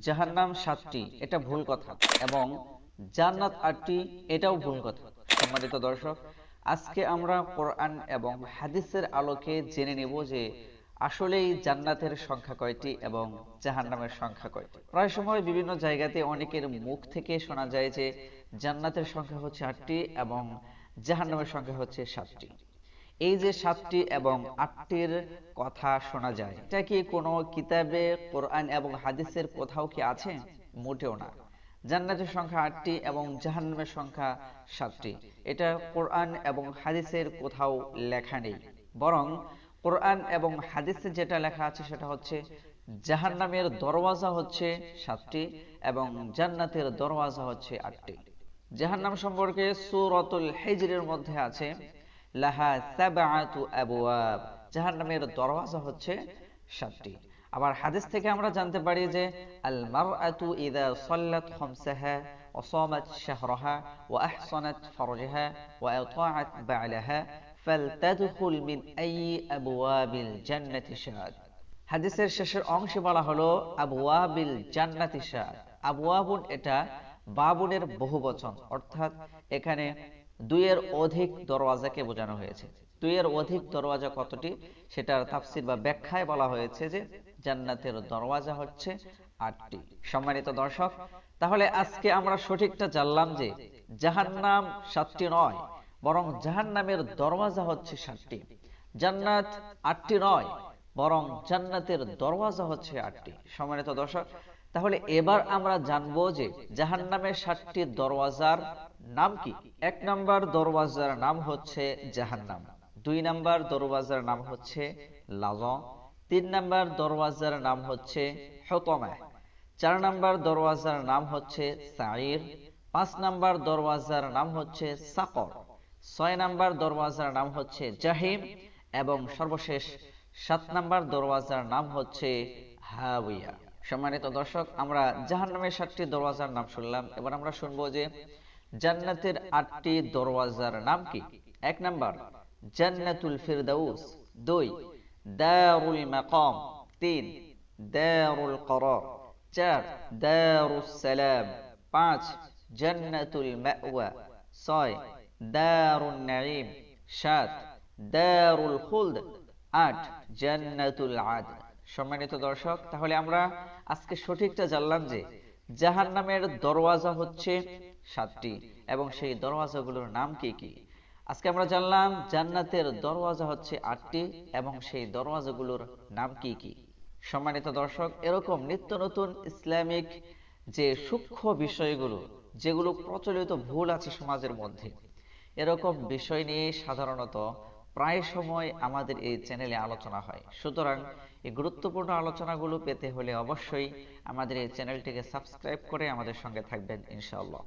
জাহান্নাম সাতটি, এটা ভুল কথা। এবং জান্নাত আটটি, এটাও ভুল কথা। সম্মানিত দর্শক, আজকে আমরা কোরআন এবং হাদিসের আলোকে জেনে নেব যে আসলেই জান্নাতের সংখ্যা কয়টি এবং জাহান্নামের সংখ্যা কয়টি। প্রায় সময় বিভিন্ন জায়গাতে অনেকের মুখ থেকে শোনা যায় যে জান্নাতের সংখ্যা হচ্ছে আটটি এবং জাহান্নামের সংখ্যা হচ্ছে সাতটি। এই যে সাতটি এবং আটটির কথা শোনা যায়, এটা কি কোনো কিতাবে, কোরআন এবং হাদিসের কোথাও কি আছে? মোটেও না। জান্নাতের সংখ্যা আটটি এবং জাহান্নামের সংখ্যা সাতটি। এটা কোরআন এবং হাদিসের কোথাও লেখা নেই। বরং কোরআন এবং হাদিসে যেটা লেখা আছে সেটা হচ্ছে, জাহান্নামের দরওয়াজা হচ্ছে সাতটি এবং জান্নাতের দরওয়াজা হচ্ছে আটটি। জাহান্নাম সম্পর্কে সূরাতুল হিজরের মধ্যে আছে দরওয়াজা হচ্ছে সাতটি। আবার হাদিস থেকে আমরা জানতে পারি যে আল আতাআত ফালতাদখুল মিন আই আবওয়াবিল জান্নাতি হাদিসের শেষের অংশে বলা হলো, আবওয়াবিল জান্নাতি শাআত আবওয়াবুন এটা বাবুনের বহুবচন। অর্থাৎ এখানে দুইয়ের অধিক দরওয়াজাকে বোঝানো হয়েছে। দুইয়ের অধিক দরওয়াজা কতটি? সেটার তাফসির বা ব্যাখ্যায় বলা হয়েছে যে জান্নাতের দরওয়াজা হচ্ছে আটটি। সম্মানিত দর্শক, তাহলে আজকে আমরা সঠিকটা জানলাম যে জাহান্নাম সাতটি নয়, বরং জাহান্নামের দরওয়াজা হচ্ছে সাতটি। জান্নাত আটটি নয়, বরং জান্নাতের দরওয়াজা হচ্ছে আটটি। সম্মানিত দর্শক তাহলে এবার আমরা জানব যে জাহান্নামের সাতটি দরওয়াজার নাম কি? এক নাম্বার দরওয়াজার নাম হচ্ছে জাহান্নাম, দুই নাম্বার দরওয়াজার নাম হচ্ছে লাজ, তিন নাম্বার দরওয়াজার নাম হচ্ছে হতমা, চার নাম্বার দরওয়াজার নাম হচ্ছে সাইর পাঁচ নাম্বার দরওয়াজার নাম হচ্ছে সাকর, ছয় নাম্বার দরওয়াজার নাম হচ্ছে জাহিম এবং সর্বশেষ সাত নাম্বার দরওয়াজার নাম হচ্ছে হাবিয়া সম্মানিত দর্শক, আমরা জাহান্নামের সাতটি দরওয়াজার নাম শুনলাম। এবার আমরা শুনব যে জান্নাতের আটটি দরওয়াজার নাম কি? এক নাম্বার, জান্নাতুল ফিরদাউস। দুই, দারুল মাকাম। তিন, দারুল করার। চার, দারুস সালাম। পাঁচ, জান্নাতুল মাওয়া। ছয়, দারুণ নাঈম। সাত, দারুল খুলদ। আট, জান্নাতুল আদ সম্মানিত দর্শক, তাহলে আমরা আজকে সঠিকটা জানলাম যে জাহান্নামের দরওয়াজা হচ্ছে সাতটি এবং সেই দরওয়াজাগুলোর নাম কি কি? আজকে আমরা জানলাম জান্নাতের দরওয়াজা হচ্ছে আটটি এবং সেই দরওয়াজাগুলোর নাম কি কি? সম্মানিত দর্শক, এরকম নিত্য নতুন ইসলামিক যে সূক্ষ্ম বিষয়গুলো, যেগুলো প্রচলিত ভুল আছে সমাজের মধ্যে, এরকম বিষয় নিয়ে সাধারণত প্রায় সময় আমাদের এই চ্যানেলে আলোচনা হয়। সুতরাং এই গুরুত্বপূর্ণ আলোচনাগুলো পেতে হলে অবশ্যই আমাদের এই চ্যানেলটিকে সাবস্ক্রাইব করে আমাদের সঙ্গে থাকবেন, ইনশাআল্লাহ।